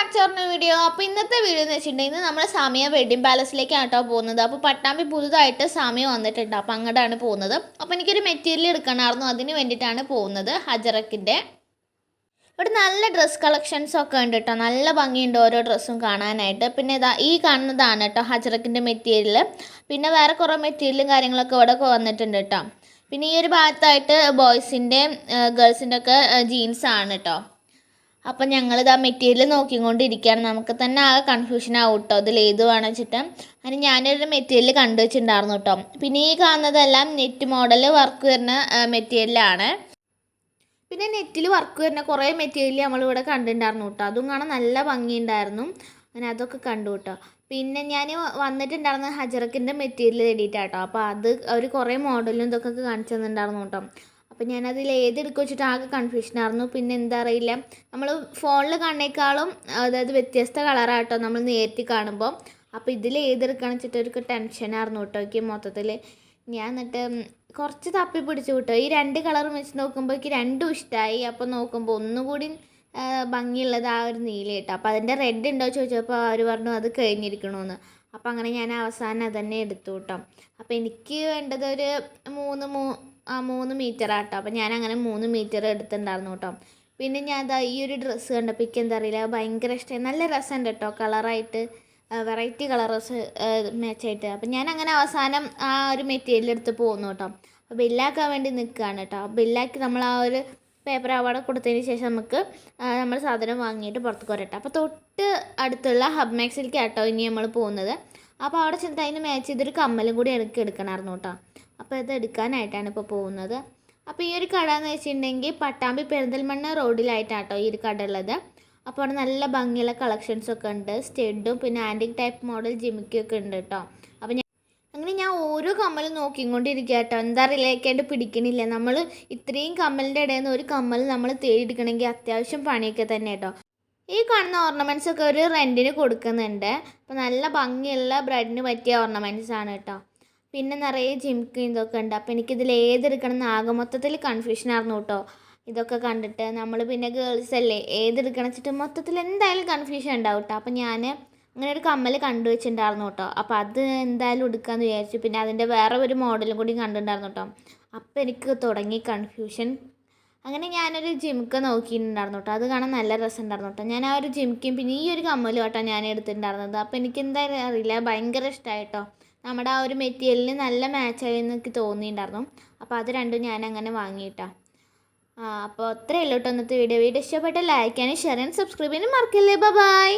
Back video അപ്പോൾ ഇന്നത്തെ video എന്ന് വെച്ചിട്ടുണ്ടെങ്കിൽ നമ്മൾ സമയ വെഡിങ് പാലസിലേക്കാണ് കേട്ടോ പോകുന്നത്. അപ്പോൾ പട്ടാമ്പി പുതുതായിട്ട് സമയം വന്നിട്ടുണ്ട്. അപ്പോൾ അങ്ങോട്ടാണ് പോകുന്നത്. അപ്പോൾ എനിക്കൊരു മെറ്റീരിയൽ എടുക്കണമായിരുന്നു. അതിന് വേണ്ടിയിട്ടാണ് പോകുന്നത് ഹജറക്കിന്റെ. ഇവിടെ നല്ല ഡ്രസ് കളക്ഷൻസ് ഒക്കെ ഉണ്ട് കേട്ടോ. നല്ല ഭംഗിയുണ്ട് ഓരോ ഡ്രസ്സും കാണാനായിട്ട്. പിന്നെ ഇതാ ഈ കാണുന്നതാണ് കേട്ടോ ഹജറക്കിന്റെ മെറ്റീരിയൽ പിന്നെ വേറെ കുറേ മെറ്റീരിയലും കാര്യങ്ങളൊക്കെ ഇവിടെ വന്നിട്ടുണ്ട് കേട്ടോ. പിന്നെ ഈ ഒരു ഭാഗത്തായിട്ട് ബോയ്സിന്റെ ഗേൾസിന്റെ ഒക്കെ ജീൻസ് ആണ് കേട്ടോ. അപ്പം ഞങ്ങളിത് ആ മെറ്റീരിയൽ നോക്കിക്കൊണ്ടിരിക്കുകയാണ്. നമുക്ക് തന്നെ ആകെ കൺഫ്യൂഷൻ ആവും കേട്ടോ ഇതിൽ ഏത് വേണം വെച്ചിട്ട്. അതിന് ഞാനൊരു മെറ്റീരിയൽ കണ്ടു വെച്ചിട്ടുണ്ടായിരുന്നു കേട്ടോ. പിന്നെ ഈ കാണുന്നതെല്ലാം നെറ്റ് മോഡൽ വർക്ക് വരുന്ന മെറ്റീരിയലാണ് പിന്നെ നെറ്റിൽ വർക്ക് വരുന്ന കുറേ മെറ്റീരിയൽ നമ്മളിവിടെ കണ്ടിട്ടുണ്ടായിരുന്നു കേട്ടോ. അതും കാണാൻ നല്ല ഭംഗിയുണ്ടായിരുന്നു. അങ്ങനെ അതൊക്കെ കണ്ടു കേട്ടോ. പിന്നെ ഞാൻ വന്നിട്ടുണ്ടായിരുന്ന ഹജറക്കിന്റെ മെറ്റീരിയൽ തേടിയിട്ടാട്ടോ അപ്പോൾ അത് അവർ കുറേ മോഡലും ഇതൊക്കെ കാണിച്ചു തന്നിട്ടുണ്ടായിരുന്നു കേട്ടോ. അപ്പോൾ ഞാനതിൽ ഏതെടുക്കുക വെച്ചിട്ട് ആകെ കൺഫ്യൂഷനായിരുന്നു പിന്നെ എന്താ അറിയില്ല. നമ്മൾ ഫോണിൽ കാണുന്നേക്കാളും അതായത് വ്യത്യസ്ത കളറാട്ടോ നമ്മൾ നേരിട്ട് കാണുമ്പോൾ അപ്പോൾ ഇതിൽ ഏതെടുക്കണം വെച്ചിട്ട് ഒരു ടെൻഷനായിരുന്നു കേട്ടോ എനിക്ക് മൊത്തത്തിൽ. ഞാൻ എന്നിട്ട് കുറച്ച് തപ്പി പിടിച്ചു കിട്ടോ. ഈ രണ്ട് കളറും വെച്ച് നോക്കുമ്പോൾ എനിക്ക് രണ്ടും ഇഷ്ടമായി അപ്പോൾ നോക്കുമ്പോൾ ഒന്നുകൂടി ഭംഗിയുള്ളത് ആ ഒരു നീല കേട്ടോ അപ്പോൾ അതിന്റെ റെഡ് ഉണ്ടോ ചോദിച്ചപ്പോൾ അവർ പറഞ്ഞു അത് കഴിഞ്ഞിരിക്കണമെന്ന് അപ്പോൾ അങ്ങനെ ഞാൻ അവസാനം തന്നെ എടുത്തു കേട്ടോ. അപ്പോൾ എനിക്ക് വേണ്ടത് ഒരു മൂന്ന് മൂ ആ മൂന്ന് മീറ്റർ ആട്ടോ. അപ്പോൾ ഞാൻ അങ്ങനെ മൂന്ന് മീറ്റർ എടുത്തിട്ടുണ്ടായിരുന്നു കേട്ടോ. പിന്നെ ഞാൻ അത് ഈ ഒരു ഡ്രസ്സ് കണ്ടപ്പോൾ എനിക്ക് എന്താ അറിയില്ല ഭയങ്കര ഇഷ്ടമായി നല്ല രസമുണ്ട് കേട്ടോ. കളറായിട്ട് വെറൈറ്റി കളറസ് മാച്ചായിട്ട് അപ്പം ഞാൻ അങ്ങനെ അവസാനം ആ ഒരു മെറ്റീരിയൽ എടുത്ത് പോകുന്നു കേട്ടോ. അപ്പോൾ ബില്ലാക്കാൻ വേണ്ടി നിൽക്കുകയാണ് കേട്ടോ. ബില്ലാക്കി നമ്മൾ ആ ഒരു പേപ്പർ അവിടെ കൊടുത്തതിന് ശേഷം നമുക്ക് നമ്മൾ സാധനം വാങ്ങിയിട്ട് പുറത്തേക്ക് വരട്ടെ. അപ്പോൾ തൊട്ട് അടുത്തുള്ള ഹബ് മാക്സിലേക്ക് കേട്ടോ ഇനി നമ്മൾ പോകുന്നത്. അപ്പോൾ അവിടെ ചെന്നിട്ട് അതിന് മാച്ച് ചെയ്തൊരു കമ്മലും കൂടി എനിക്ക് എടുക്കണമായിരുന്നു കേട്ടോ. അപ്പോൾ ഇത് എടുക്കാനായിട്ടാണ് ഇപ്പോൾ പോകുന്നത്. അപ്പോൾ ഈ ഒരു കട എന്ന് വെച്ചിട്ടുണ്ടെങ്കിൽ പട്ടാമ്പി പെരിന്തൽമണ്ണ റോഡിലായിട്ടാണ് കേട്ടോ ഈ ഒരു കട ഉള്ളത്. അപ്പോൾ അവിടെ നല്ല ഭംഗിയുള്ള കളക്ഷൻസ് ഒക്കെ ഉണ്ട്. സ്റ്റെഡും പിന്നെ ആന്റിക് ടൈപ്പ് മോഡൽ ജിമിക്കൊക്കെ ഉണ്ട് കേട്ടോ. അപ്പോൾ ഞാൻ അങ്ങനെ ഞാൻ ഓരോ കമ്മലും നോക്കിക്കൊണ്ടിരിക്കുക കേട്ടോ എന്താ റിലേക്കായിട്ട് പിടിക്കണില്ല. നമ്മൾ ഇത്രയും കമ്മലിന്റെ ഇടയിൽ നിന്ന് ഒരു കമ്മൽ നമ്മൾ തേടിയെടുക്കണമെങ്കിൽ അത്യാവശ്യം പണിയൊക്കെ തന്നെ കേട്ടോ. ഈ കാണുന്ന ഓർണമെന്റ്സ് ഒക്കെ ഒരു റെന്റിന് കൊടുക്കുന്നുണ്ട്. അപ്പോൾ നല്ല ഭംഗിയുള്ള ബ്രെഡിന് പറ്റിയ ഓർണമെന്റ്സ് ആണ് കേട്ടോ. പിന്നെ നിറയെ ജിംക്ക് ഇതൊക്കെ ഉണ്ട്. അപ്പോൾ എനിക്കിതിൽ ഏതെടുക്കണം എന്ന് ആകെ മൊത്തത്തിൽ കൺഫ്യൂഷൻ ആയിരുന്നു കേട്ടോ. ഇതൊക്കെ കണ്ടിട്ട് നമ്മൾ പിന്നെ ഗേൾസ് അല്ലേ ഏതെടുക്കണം വെച്ചിട്ട് മൊത്തത്തിൽ എന്തായാലും കൺഫ്യൂഷൻ ഉണ്ടാവും കേട്ടോ. അപ്പോൾ ഞാൻ അങ്ങനെ ഒരു കമ്മൽ കണ്ടു വെച്ചിട്ടുണ്ടായിരുന്നു കേട്ടോ. അപ്പോൾ അത് എന്തായാലും എടുക്കാമെന്ന് വിചാരിച്ചു. പിന്നെ അതിന്റെ വേറെ ഒരു മോഡലും കൂടി കണ്ടിട്ടുണ്ടായിരുന്നു കേട്ടോ. അപ്പോൾ എനിക്ക് തുടങ്ങി കൺഫ്യൂഷൻ അങ്ങനെ ഞാനൊരു ജിംക്ക് നോക്കിയിട്ടുണ്ടായിരുന്നു കേട്ടോ. അത് കാണാൻ നല്ല രസമുണ്ടായിരുന്നു കേട്ടോ. ഞാൻ ആ ഒരു ജിംക്കും പിന്നെ ഈ ഒരു കമ്മലും കേട്ടോ ഞാൻ എടുത്തിട്ടുണ്ടായിരുന്നത്. അപ്പോൾ എനിക്ക് എന്തായാലും അറിയില്ല. ഭയങ്കര ഇഷ്ടമായി കേട്ടോ. നമ്മുടെ ആ ഒരു മെറ്റീരിയലിന് നല്ല മാച്ചായി എന്ന് എനിക്ക് തോന്നിയിട്ടുണ്ടായിരുന്നു. അപ്പോൾ അത് രണ്ടും ഞാൻ അങ്ങനെ വാങ്ങിയിട്ടാണ് അപ്പോൾ അത്രയേ ഉള്ളൂ കേട്ടോ ഇന്നത്തെ വീഡിയോ വീഡിയോ ഇഷ്ടപ്പെട്ട ലൈക്ക് ചെയ്യാനും ഷെയർ ചെയ്യാനും സബ്സ്ക്രൈബ് ചെയ്യാനും മറക്കല്ലേ. ബൈ